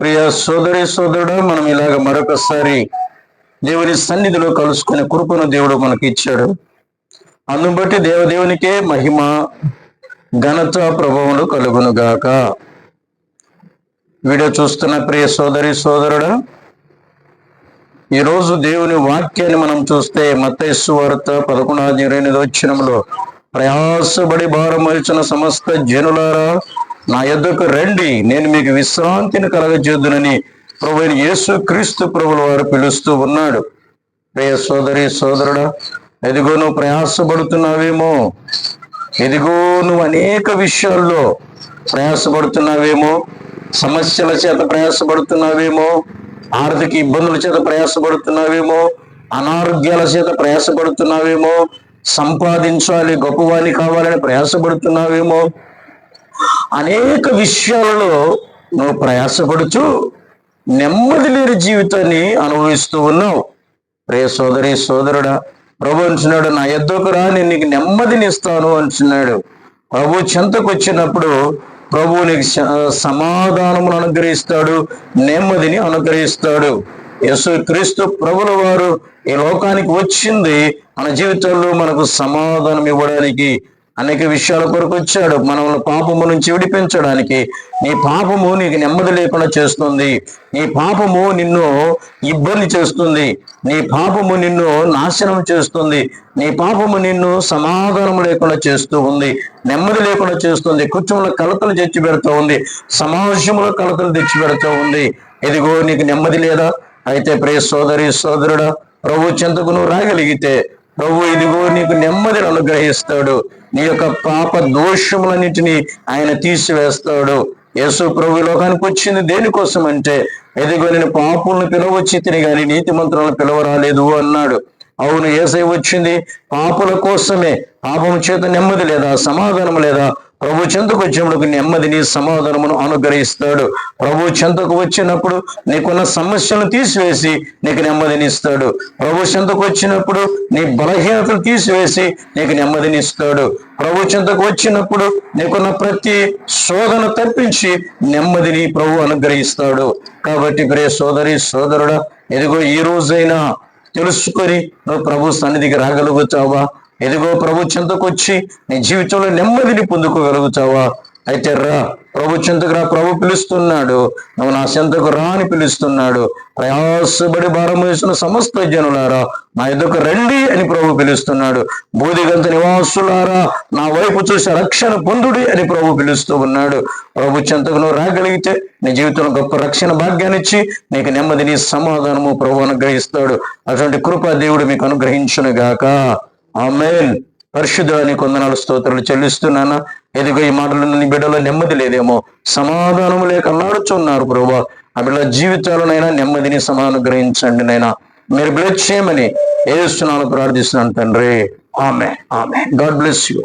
ప్రియ సోదరి సోదరుడు మనం ఇలాగ మరొకసారి దేవుని సన్నిధిలో కలుసుకునే కృపను దేవుడు మనకి ఇచ్చాడు. అందును బట్టి దేవదేవునికే మహిమ ఘనత ప్రభావములు కలుగును గాక. వీడియో చూస్తున్న ప్రియ సోదరి సోదరుడు ఈరోజు దేవుని వాక్యాన్ని మనం చూస్తే మత్తైసు వార్త పదకొండు ఇరవై ఎనిమిది వచ్చినంలో ప్రయాసపడి భారం మరిచిన సమస్త జనులారా నా యొద్దకు రండి నేను మీకు విశ్రాంతిని కలగజేద్దునని ప్రభు అయిన యేసు క్రీస్తు ప్రభుల వారు పిలుస్తూ ఉన్నాడు. ప్రియ సోదరి సోదరుడా ఎదిగో నువ్వు ప్రయాసపడుతున్నావేమో? ఎదిగో నువ్వు అనేక విషయాల్లో ప్రయాసపడుతున్నావేమో? సమస్యల చేత ప్రయాసపడుతున్నావేమో? ఆర్థిక ఇబ్బందుల చేత ప్రయాసపడుతున్నావేమో? అనారోగ్యాల చేత ప్రయాసపడుతున్నావేమో? సంపాదించాలి గొప్పవాణి కావాలని ప్రయాసపడుతున్నావేమో? అనేక విషయాలలో నువ్వు ప్రయాసపడుచు నెమ్మది లేని జీవితాన్ని అనుభవిస్తూ ఉన్నావు. రే సోదరి సోదరుడా ప్రభు అంటున్నాడు నా ఎద్దకు రా నేను నీకు నెమ్మదిని ఇస్తాను అంటున్నాడు. ప్రభు చెంతకు వచ్చినప్పుడు ప్రభు నీకు సమాధానమును అనుగ్రహిస్తాడు నెమ్మదిని అనుగ్రహిస్తాడు. యేసు క్రీస్తు ప్రభుల వారు ఈ లోకానికి వచ్చింది మన జీవితంలో మనకు సమాధానం ఇవ్వడానికి అనేక విషయాల కొరకు వచ్చాడు. మనల్ని పాపము నుంచి విడిపించడానికి నీ పాపము నీకు నెమ్మది లేకుండా చేస్తుంది. నీ పాపము నిన్ను ఇబ్బంది చేస్తుంది. నీ పాపము నిన్ను నాశనం చేస్తుంది. నీ పాపము నిన్ను సమాధానం లేకుండా చేస్తూ ఉంది. నెమ్మది లేకుండా చేస్తుంది. కుటుంబంలో కలతలు తెచ్చి పెడుతూ ఉంది. సమావేశంలో కలతలు తెచ్చి పెడుతూ ఉంది. ఇదిగో నీకు నెమ్మది లేదా? అయితే ప్రియ సోదరి సోదరుడా ప్రభు చెంతకు నువ్వు రాగలిగితే ప్రభు ఇదిగో నీకు నెమ్మదిని అనుగ్రహిస్తాడు. నీ యొక్క పాప దోషములన్నిటినీ ఆయన తీసివేస్తాడు. యేసు ప్రభు లోకానికి వచ్చింది దేనికోసం అంటే ఎదిగో నేను పాపులను పిలవచ్చి తిని గాని నీతి మంత్రులను పిలవరాలేదు అన్నాడు. అవును ఏసై వచ్చింది పాపుల కోసమే. పాపం చేత నెమ్మది లేదా సమాధానం లేదా ప్రభు చెంతకు వచ్చినప్పుడు నెమ్మదిని సమాధానమును అనుగ్రహిస్తాడు. ప్రభు చెంతకు వచ్చినప్పుడు నీకున్న సమస్యలను తీసివేసి నీకు నెమ్మదిని ఇస్తాడు ప్రభు చెంతకు వచ్చినప్పుడు నీ బలహీనతలు తీసివేసి నీకు నెమ్మదిని ఇస్తాడు ప్రభు చెంతకు వచ్చినప్పుడు నీకున్న ప్రతి శోధన తప్పించి నెమ్మదిని ప్రభు అనుగ్రహిస్తాడు. కాబట్టి ప్రియ సోదరి సోదరుడా ఎదుగో ఈ రోజైనా తెలుసుకొని నువ్వు ప్రభు సన్నిధికి రాగలుగుతావా? ఎదుగో ప్రభు చెంతకు వచ్చి నీ జీవితంలో నెమ్మదిని పొందుకోగలుగుతావా? అయితే రా ప్రభు చెంతకు రా ప్రభు పిలుస్తున్నాడు. నువ్వు నా చెంతకు రా అని పిలుస్తున్నాడు. ప్రయాసపడి భారం వేసిన సమస్త జనులారా నా ఎదుకు రండి అని ప్రభు పిలుస్తున్నాడు. బూదిగంత నివాసులారా నా వైపు చూసి రక్షణ పొందుడి అని ప్రభు పిలుస్తూ ఉన్నాడు. ప్రభు చెంతకు నువ్వు రాగలిగితే నీ జీవితంలో గొప్ప రక్షణ భాగ్యాన్ని ఇచ్చి నీకు నెమ్మదిని సమాధానము ప్రభు అనుగ్రహిస్తాడు. అటువంటి కృపా దేవుడు మీకు అనుగ్రహించును గాక ఆమెన్. పరిశుద్ధాన్ని కొందనాలు స్తోత్రాలు చెల్లిస్తున్నానా ఎదుగు ఈ మాటలు నీ బిడ్డలో నెమ్మది లేదేమో. సమాధానం లేక అల్లాడుచున్నారు ప్రభా. ఆ బిడ్డల జీవితాలనైనా నెమ్మదిని సమానుగ్రహించండి నైనా మీరు బ్లెస్ చేయమని ఏస్తున్నాను ప్రార్థిస్తున్నాను తండ్రి. ఆమె ఆమె గాడ్ బ్లెస్ యూ